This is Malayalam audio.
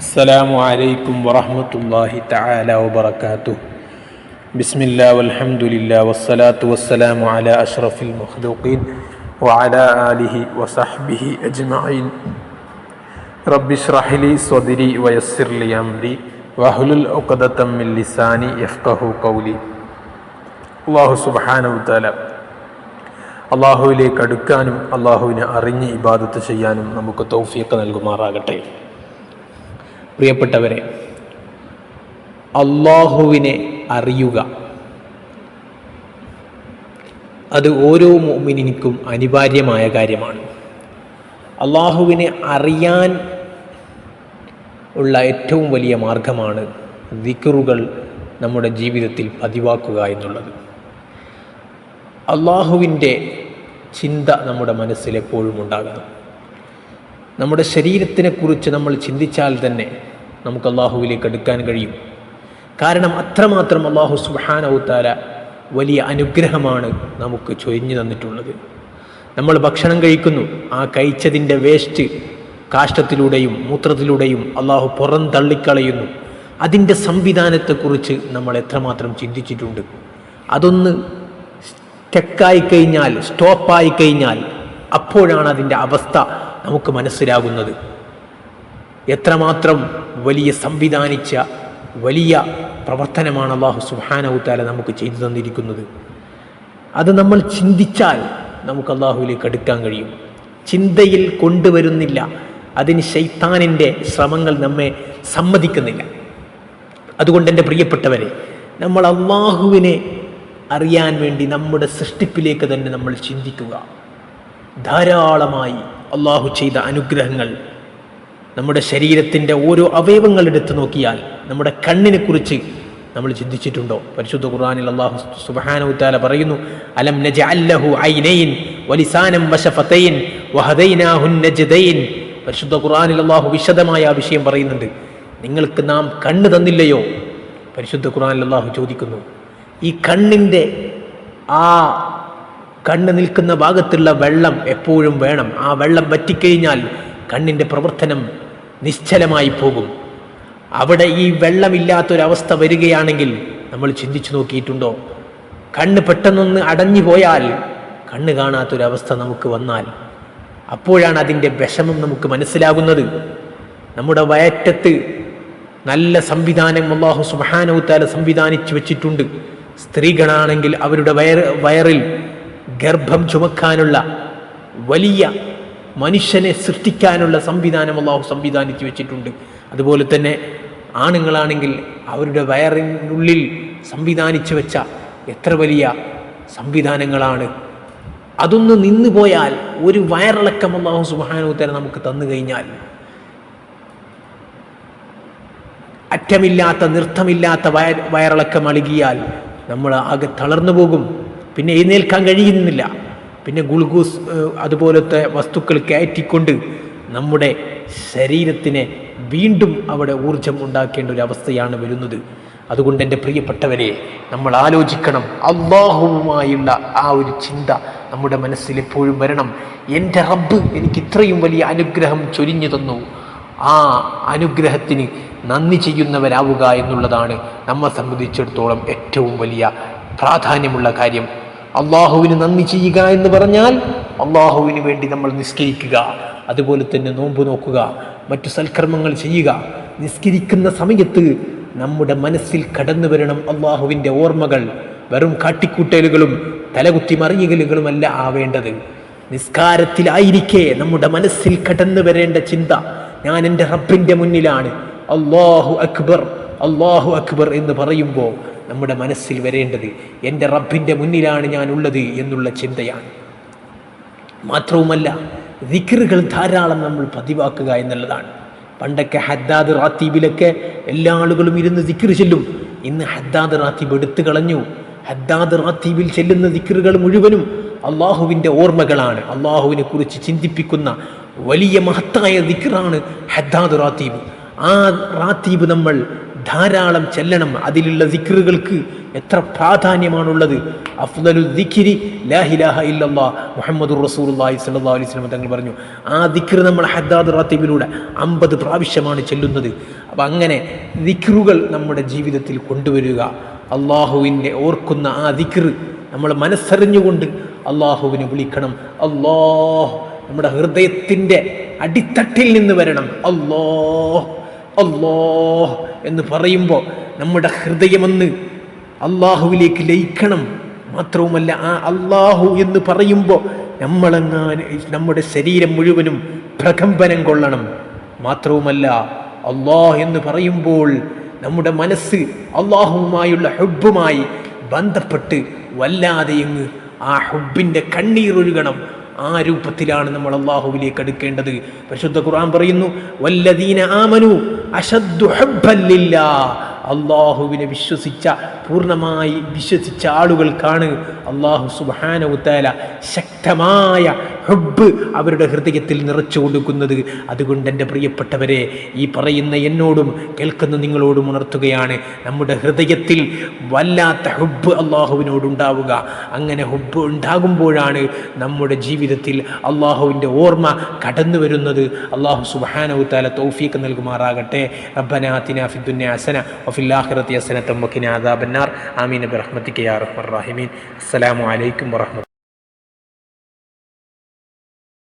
السلام عليكم ورحمة الله تعالى وبركاته بسم الله والحمد لله والصلاة والسلام على أشرف المخلوقين وعلى آله وصحبه أجمعين رب اشرح لي صدري ويسر لي أمري واحلل عقدة من لساني يفقه قولي അള്ളാഹു സുബാനു താല അള്ളാഹുവിലേക്ക് അടുക്കാനും അള്ളാഹുവിനെ അറിഞ്ഞ് ഇബാദത്ത് ചെയ്യാനും നമുക്ക് തൗഫീഖ് നൽകുമാറാകട്ടെ പ്രിയപ്പെട്ടവരെ അള്ളാഹുവിനെ അറിയുക. അത് ഓരോ മോമിനിക്കും അനിവാര്യമായ കാര്യമാണ്. അള്ളാഹുവിനെ അറിയാൻ ഉള്ള ഏറ്റവും വലിയ മാർഗമാണ് ദിക്കറുകൾ നമ്മുടെ ജീവിതത്തിൽ പതിവാക്കുക എന്നുള്ളത്. അള്ളാഹുവിന്റെ ചിന്ത നമ്മുടെ മനസ്സിൽ എപ്പോഴും ഉണ്ടാകണം. നമ്മുടെ ശരീരത്തിനെക്കുറിച്ച് നമ്മൾ ചിന്തിച്ചാൽ തന്നെ നമുക്ക് അള്ളാഹുവിലേക്ക് എടുക്കാൻ കഴിയും. കാരണം അത്രമാത്രം അള്ളാഹു സുഹാനവുത്താല വലിയ അനുഗ്രഹമാണ് നമുക്ക് ചൊരിഞ്ഞു തന്നിട്ടുള്ളത്. നമ്മൾ ഭക്ഷണം കഴിക്കുന്നു ആ കഴിച്ചതിന്റെ വേസ്റ്റ് കാഷ്ടത്തിലൂടെയും മൂത്രത്തിലൂടെയും അള്ളാഹു പുറം തള്ളിക്കളയുന്നു. അതിന്റെ സംവിധാനത്തെക്കുറിച്ച് നമ്മൾ എത്രമാത്രം ചിന്തിച്ചിട്ടുണ്ട്. അതൊന്ന് സ്റ്റെക്കായി കഴിഞ്ഞാൽ സ്റ്റോപ്പായി കഴിഞ്ഞാൽ അപ്പോഴാണ് അതിന്റെ അവസ്ഥ നമുക്ക് മനസ്സിലാകുന്നത്. എത്രമാത്രം വലിയ സംവിധാനിച്ച വലിയ പ്രവർത്തനമാണ് അള്ളാഹു സുഹാനവുത്താല നമുക്ക് ചെയ്തു തന്നിരിക്കുന്നത്. അത് നമ്മൾ ചിന്തിച്ചാൽ നമുക്ക് അള്ളാഹുവിലേക്ക് അടുക്കാൻ കഴിയും. ചിന്തയിൽ കൊണ്ടുവരുന്നില്ല. അതിന് ശൈത്താനിന്റെ ശ്രമങ്ങൾ നമ്മെ സമ്മതിക്കുന്നില്ല. അതുകൊണ്ട് എന്റെ പ്രിയപ്പെട്ടവരെ നമ്മൾ അള്ളാഹുവിനെ അറിയാൻ വേണ്ടി നമ്മുടെ സൃഷ്ടിപ്പിലേക്ക് തന്നെ നമ്മൾ ചിന്തിക്കുക. ധാരാളമായി അള്ളാഹു ചെയ്ത അനുഗ്രഹങ്ങൾ നമ്മുടെ ശരീരത്തിന്റെ ഓരോ അവയവങ്ങൾ എടുത്തു നോക്കിയാൽ നമ്മുടെ കണ്ണിനെ കുറിച്ച് നമ്മൾ ചിന്തിച്ചിട്ടുണ്ടോ? പരിശുദ്ധ ഖുർആാനിൽ അള്ളാഹു സുബ്ഹാനഹു പറയുന്നു അലം നജ്ദൈൻ. പരിശുദ്ധ ഖുർആാനിൽ അള്ളാഹു വിശദമായ ആ വിഷയം പറയുന്നുണ്ട്. നിങ്ങൾക്ക് നാം കണ്ണ് തന്നില്ലയോ? പരിശുദ്ധ ഖുർആാനിൽ അള്ളാഹു ചോദിക്കുന്നു. ഈ കണ്ണിന്റെ ആ കണ്ണ് നിൽക്കുന്ന ഭാഗത്തുള്ള വെള്ളം എപ്പോഴും വേണം. ആ വെള്ളം വറ്റിക്കഴിഞ്ഞാൽ കണ്ണിന്റെ പ്രവർത്തനം നിശ്ചലമായി പോകും. അവിടെ ഈ വെള്ളമില്ലാത്തൊരവസ്ഥ വരികയാണെങ്കിൽ നമ്മൾ ചിന്തിച്ചു നോക്കിയിട്ടുണ്ടോ? കണ്ണ് പെട്ടെന്നൊന്ന് അടഞ്ഞു പോയാൽ കണ്ണ് കാണാത്തൊരവസ്ഥ നമുക്ക് വന്നാൽ അപ്പോഴാണ് അതിന്റെ വിഷമം നമുക്ക് മനസ്സിലാകുന്നത്. നമ്മുടെ വയറ്റത്ത് നല്ല സംവിധാനം അള്ളാഹു സുബാനവുത്താല സംവിധാനിച്ചു വെച്ചിട്ടുണ്ട്. സ്ത്രീകളാണെങ്കിൽ അവരുടെ വയർ വയറിൽ ഗർഭം ചുമക്കാനുള്ള വലിയ മനുഷ്യനെ സൃഷ്ടിക്കാനുള്ള സംവിധാനം അള്ളാഹു സംവിധാനിച്ചു വെച്ചിട്ടുണ്ട്. അതുപോലെ തന്നെ ആണുങ്ങളാണെങ്കിൽ അവരുടെ വയറിനുള്ളിൽ സംവിധാനിച്ചു വെച്ച എത്ര വലിയ സംവിധാനങ്ങളാണ്. അതൊന്ന് നിന്നു പോയാൽ ഒരു വയറിളക്കം അള്ളാഹു സുബാനുത്തരം നമുക്ക് തന്നു കഴിഞ്ഞാൽ അറ്റമില്ലാത്ത നൃത്തമില്ലാത്ത വയർ വയറിളക്കം അളുകിയാൽ നമ്മൾ ആകെ തളർന്നു പോകും. പിന്നെ എഴുന്നേൽക്കാൻ കഴിയുന്നില്ല. പിന്നെ ഗുൾഗൂസ് അതുപോലത്തെ വസ്തുക്കൾ കയറ്റിക്കൊണ്ട് നമ്മുടെ ശരീരത്തിനെ വീണ്ടും അവിടെ ഊർജം ഉണ്ടാക്കേണ്ട ഒരു അവസ്ഥയാണ് വരുന്നത്. അതുകൊണ്ട് എന്റെ പ്രിയപ്പെട്ടവരെ നമ്മൾ ആലോചിക്കണം. അള്ളാഹുവുമായുള്ള ആ ഒരു ചിന്ത നമ്മുടെ മനസ്സിൽ എപ്പോഴും വരണം. എന്റെ റബ്ബ് എനിക്ക് ഇത്രയും വലിയ അനുഗ്രഹം ചൊരിഞ്ഞു തന്നു. ആ അനുഗ്രഹത്തിന് നന്ദി ചെയ്യുന്നവരാവുക എന്നുള്ളതാണ് നമ്മെ സംബന്ധിച്ചിടത്തോളം ഏറ്റവും വലിയ പ്രാധാന്യമുള്ള കാര്യം. അള്ളാഹുവിന് നന്ദി ചെയ്യുക എന്ന് പറഞ്ഞാൽ അള്ളാഹുവിന് വേണ്ടി നമ്മൾ നിസ്കരിക്കുക. അതുപോലെ തന്നെ നോമ്പ് നോക്കുക മറ്റു സൽക്കർമ്മങ്ങൾ ചെയ്യുക. നിസ്കരിക്കുന്ന സമയത്ത് നമ്മുടെ മനസ്സിൽ കടന്നു വരണം അള്ളാഹുവിന്റെ ഓർമ്മകൾ. വെറും കാട്ടിക്കൂട്ടലുകളും തലകുത്തി മറിയലുകളുമല്ല ആവേണ്ടത്. നിസ്കാരത്തിലായിരിക്കെ നമ്മുടെ മനസ്സിൽ കടന്നു വരേണ്ട ചിന്ത ഞാൻ എന്റെ റബ്ബിന്റെ മുന്നിലാണ്. അള്ളാഹു അക്ബർ അള്ളാഹു അക്ബർ എന്ന് പറയുമ്പോൾ നമ്മുടെ മനസ്സിൽ വരേണ്ടത് എന്റെ റബ്ബിന്റെ മുന്നിലാണ് ഞാൻ ഉള്ളത് എന്നുള്ള ചിന്തയാണ്. മാത്രവുമല്ല ദിക്റുകൾ ധാരാളം നമ്മൾ പതിവാക്കുക എന്നുള്ളതാണ്. പണ്ടൊക്കെ ഹദ്ദാദ് റാത്തീബിലൊക്കെ എല്ലാ ആളുകളും ഇരുന്ന് ദിക്ർ ചെല്ലും. ഇന്ന് ഹദ്ദാദ് റാത്തീബ് എടുത്തു കളഞ്ഞു. ഹദ്ദാദ് റാത്തീബിൽ ചെല്ലുന്ന ദിക്റുകൾ മുഴുവനും അള്ളാഹുവിന്റെ ഓർമ്മകളാണ്. അള്ളാഹുവിനെ കുറിച്ച് ചിന്തിപ്പിക്കുന്ന വലിയ മഹത്തായ ദിക്റാണ് ഹദ്ദാദ് റാത്തീബ്. ആ റാത്തീബ് നമ്മൾ ധാരാളം ചെല്ലണം. അതിലുള്ള ദിക്റുകൾക്ക് എത്ര പ്രാധാന്യമാണുള്ളത്? അഫ്ദലു ദിക്രി ലാഹിലാഹ ഇല്ലല്ലാ റസൂർ റസൂലുള്ളാഹി സല്ലാ അലൈഹി സ്വലം തങ്ങൾ പറഞ്ഞു. ആ ദിക്ർ നമ്മൾ ഹദ്ദാദ് റാത്തിബിലൂടെ അമ്പത് പ്രാവശ്യമാണ് ചെല്ലുന്നത്. അപ്പം അങ്ങനെ ദിക്റുകൾ നമ്മുടെ ജീവിതത്തിൽ കൊണ്ടുവരിക. അള്ളാഹുവിനെ ഓർക്കുന്ന ആ ദിക്ർ നമ്മൾ മനസ്സറിഞ്ഞുകൊണ്ട് അള്ളാഹുവിനെ വിളിക്കണം. അള്ളാഹ് നമ്മുടെ ഹൃദയത്തിന്റെ അടിത്തട്ടിൽ നിന്ന് വരണം. അള്ളാഹ് അള്ളാഹ് എന്ന് പറയുമ്പോൾ നമ്മുടെ ഹൃദയമൊന്ന് അള്ളാഹുവിലേക്ക് ലയിക്കണം. മാത്രവുമല്ല ആ അള്ളാഹു എന്ന് പറയുമ്പോൾ നമ്മളെങ്ങാൻ നമ്മുടെ ശരീരം മുഴുവനും പ്രകമ്പനം കൊള്ളണം. മാത്രവുമല്ല അള്ളാഹ് എന്ന് പറയുമ്പോൾ നമ്മുടെ മനസ്സ് അള്ളാഹുവുമായുള്ള ഹുബുമായി ബന്ധപ്പെട്ട് വല്ലാതെ അങ്ങ് ആ ഹുബിന്റെ കണ്ണീരൊഴുകണം. ആ രൂപത്തിലാണ് നമ്മൾ അള്ളാഹുവിലേക്ക് അടുക്കേണ്ടത്. പരിശുദ്ധ ഖുർആൻ പറയുന്നു വല്ലദീന ആമനു അശദ്ദു ഹബ്ബല്ലില്ലാ അള്ളാഹുവിനെ വിശ്വസിച്ച പൂർണമായി വിശ്വസിച്ച ആളുകൾക്കാണ് അള്ളാഹു സുബാനവുത്താല ശക്തമായ ഹബ്ബ് അവരുടെ ഹൃദയത്തിൽ നിറച്ചു കൊടുക്കുന്നത്. അതുകൊണ്ട് എന്റെ പ്രിയപ്പെട്ടവരെ ഈ പറയുന്ന എന്നോടും കേൾക്കുന്ന നിങ്ങളോടും ഉണർത്തുകയാണ് നമ്മുടെ ഹൃദയത്തിൽ വല്ലാത്ത ഹുബ് അള്ളാഹുവിനോടുണ്ടാവുക. അങ്ങനെ ഹുബ് ഉണ്ടാകുമ്പോഴാണ് നമ്മുടെ ജീവിതത്തിൽ അള്ളാഹുവിന്റെ ഓർമ്മ കടന്നു വരുന്നത്. അള്ളാഹു സുബാനവുത്താല തൗഫീക്ക് നൽകുമാറാകട്ടെ. റബ്ബനാത്തിന ഫിദ്ദുന്യ ഹസന വഫില്ലാഹിറത്തി ഹസനത്തം വക്കിന ആദാബന്നാർ ആമീൻ ബിറഹ്മത്തിക്ക് യാ റഹ്മർ റഹീമീൻ അസ്സലാമു അലൈക്കും വറഹ്മത്തുള്ളാഹി